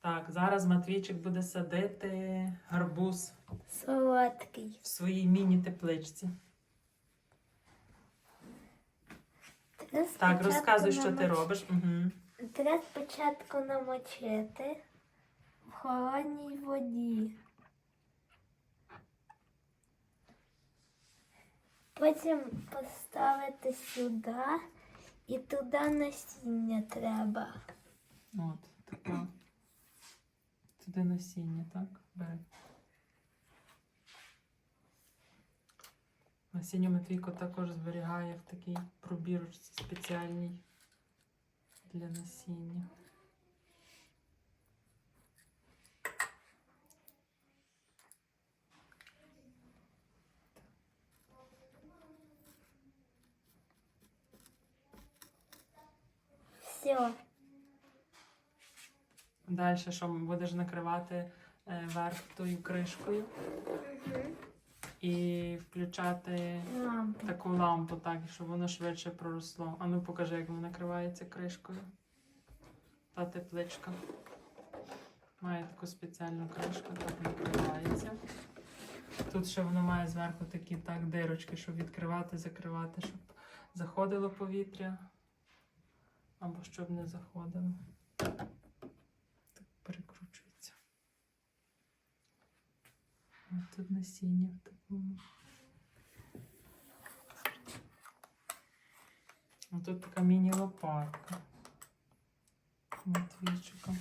Так, зараз Матвійчик буде садити гарбуз Солодкий. в своїй міні-тепличці. Так, розказуй, що ти робиш. Угу. Треба спочатку намочити в холодній воді. Потім поставити сюди і туди насіння треба. От, Туди насіння, так? Бери. Насіння Матвійко також зберігає в такій пробірочці спеціальній для насіння. Все. Далі що будеш накривати е, верх тою кришкою і включати Лампу. таку лампу, так, щоб воно швидше проросло. А ну покажи, як воно накривається кришкою. Та тепличка. Має таку спеціальну кришку, так накривається. Тут ще воно має зверху такі так дирочки, щоб відкривати, закривати, щоб заходило повітря. Або щоб не заходило. Ось тут насіння в такому. А тут така міні-лопатка. Матвійчика.